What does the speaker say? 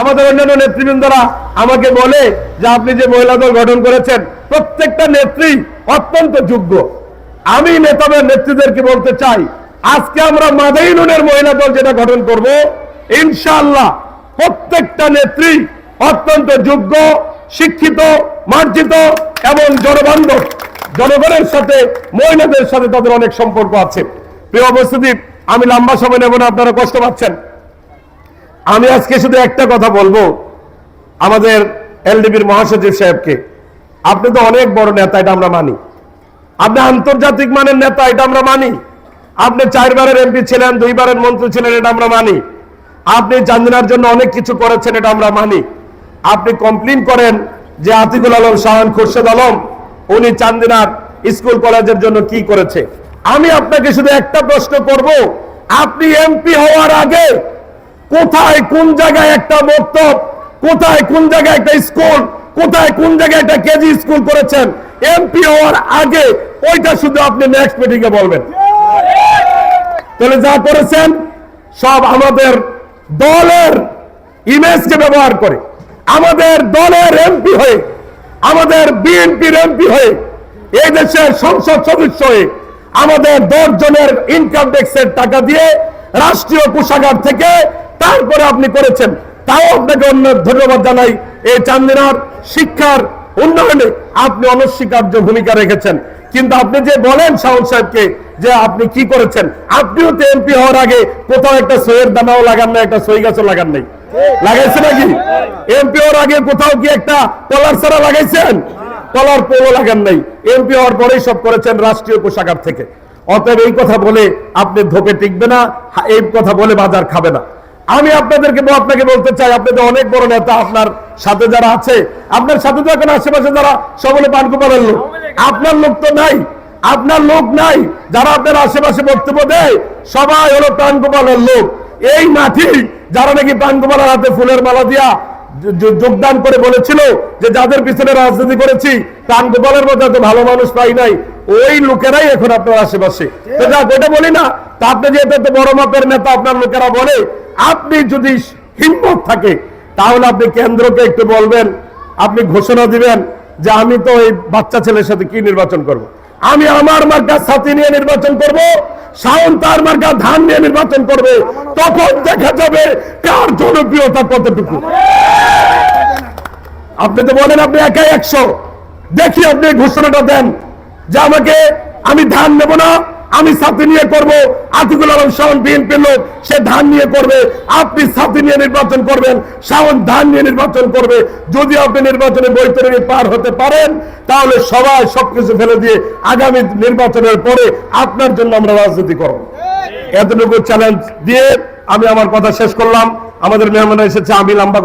আমাদের অন্যান্য নেতৃবৃন্দরা আমাকে বলে যে আপনি যে মহিলা দল গঠন করেছেন, প্রত্যেকটা নেত্রী অত্যন্ত যোগ্য। আমি নেতাদের নেত্রীদেরকে বলতে চাই, আজকে আমরা মাদাইনুনের মহিলা দল যেটা গঠন করব, ইনশাআল্লাহ প্রত্যেকটা নেত্রী অত্যন্ত যোগ্য, শিক্ষিত, মার্জিত এবং জনবান্ধব। জনগণের সাথে, মহিলাদের সাথে তাদের অনেক সম্পর্ক আছে। প্রিয় উপস্থিতি, আমি লম্বা সময় নেব না, আপনারা কষ্ট পাচ্ছেন। আমি আজকে শুধু একটা কথা বলব আমাদের এলডিবির মহাসচিব সাহেবকে। আপনি তো অনেক বড় নেতা, এটা আমরা মানি। আপনি আন্তর্জাতিক মানের নেতা, এটা আমরা মানি। আপনি চারবারের এমপি ছিলেন, দুইবারের মন্ত্রী ছিলেন, এটা আমরা মানি। আপনি চান্দিনার জন্য অনেক কিছু করেছেন, এটা আমরা মানি। আপনি কমপ্লেন করেন যে আতিকুল আলম, শাহান খুরশেদ আলম, উনি চান্দিনার স্কুল কলেজের জন্য কি করেছে। আমি আপনাকে শুধু একটা প্রশ্ন করব, আপনি এমপি হওয়ার আগে কোথায় কোন জায়গায় একটা মক্তব কোথায় কোন জায়গায় একটা স্কুল, কোথায় কোন জায়গায় একটা কেজি স্কুল করেছেন? এমপি হওয়ার আগে ওইটা শুধু আপনি নেক্সট মিটিং এ বলবেন। তাহলে যা করেছেন, সব আমাদের দলের ইমেজকে ব্যবহার করে, আমাদের দলের এমপি হয়ে, আমাদের বিএনপির এমপি হয়ে, এই দেশের সংসদ সদস্য হয়ে, আমাদের দশ জনের ইনকাম ট্যাক্সের টাকা দিয়ে রাষ্ট্রীয় কোষাগার থেকে তারপরে আপনি করেছেন। তাও আপনাকে অন্য ধন্যবাদ জানাই। এই চান্দিনার শিক্ষার উন্নয়নে আপনি অনস্বীকার্য ভূমিকা রেখেছেন। কিন্তু আপনি যে বলেন শাহন সাহেবকে যে আপনি কি করেছেন, আপনিও তো এমপি হওয়ার আগে কোথাও একটা সইয়ের দানাও লাগান নাই, একটা সই গাছও লাগান নাই। লাগাইছে নাকি? এমপি হওয়ার আগে কোথাও কি একটা কলার সারা লাগাইছেন? কলার পোলও লাগান নাই। এমপি হওয়ার পরেই সব করেছেন রাষ্ট্রীয় কোষাগার থেকে। অতএব এই কথা বলে আপনি ধোপে টিকবে না, এই কথা বলে বাজার খাবে না। আমি আপনাদেরকে আপনাকে বলতে চাই, আপনি তো অনেক বড় নেতা, আপনার সাথে যারা আছে, আপনার সাথে তো এখন আশেপাশে যারা সকলে পানকুপালের লোক। আপনার লোক তো নাই, আপনার লোক নাই, যারা আপনার আশেপাশে বক্তব্য দেয়, সবাই হলো প্রাণগোপালের লোক। এই মাটি যারা নাকি প্রাণগোপালের হাতে ফুলের মালা দিয়া যোগদান করে বলেছিল যে যাদের পিছনে রাজনীতি করেছি প্রাণগোপালের মধ্যে এত ভালো মানুষ পাই নাই, ওই লোকেরাই এখন আপনার আশেপাশে। বলি না তা যেহেতু বড় মাপের নেতা আপনার লোকেরা বলে, আপনি যদি হিম্মত থাকে, তাহলে আপনি কেন্দ্রকে একটু বলবেন, আপনি ঘোষণা দিবেন যে আমি তো এই বাচ্চা ছেলের সাথে কি নির্বাচন করব। আমি আমার সাথী নিয়ে নির্বাচন করব তার মার্কা ধান নিয়ে নির্বাচন করবে, তখন দেখা যাবে কার জনপ্রিয়তা কতটুকু আপনি তো বলেন আপনি একাই একশো দেখি আপনি ঘোষণাটা দেন যে আমাকে আমি ধান নেব না আমি সাথে নিয়ে করব। আতিকুল আলম শাওন বিএনপি লোক সে ধান নিয়ে করবে। আপনি সাথে নিয়ে নির্বাচন করবেন শাওন ধান নিয়ে নির্বাচন করবে। যদি আপনি নির্বাচনে বৈতরণী পার হতে পারেন তাহলে সবাই সবকিছু ফেলে দিয়ে আগামী নির্বাচনের পরে আপনার জন্য আমরা রাজনীতি করব। এতটুকু চ্যালেঞ্জ দিয়ে আমি আমার কথা শেষ করলাম। আমাদের মেহমান এসেছে আমি লম্বা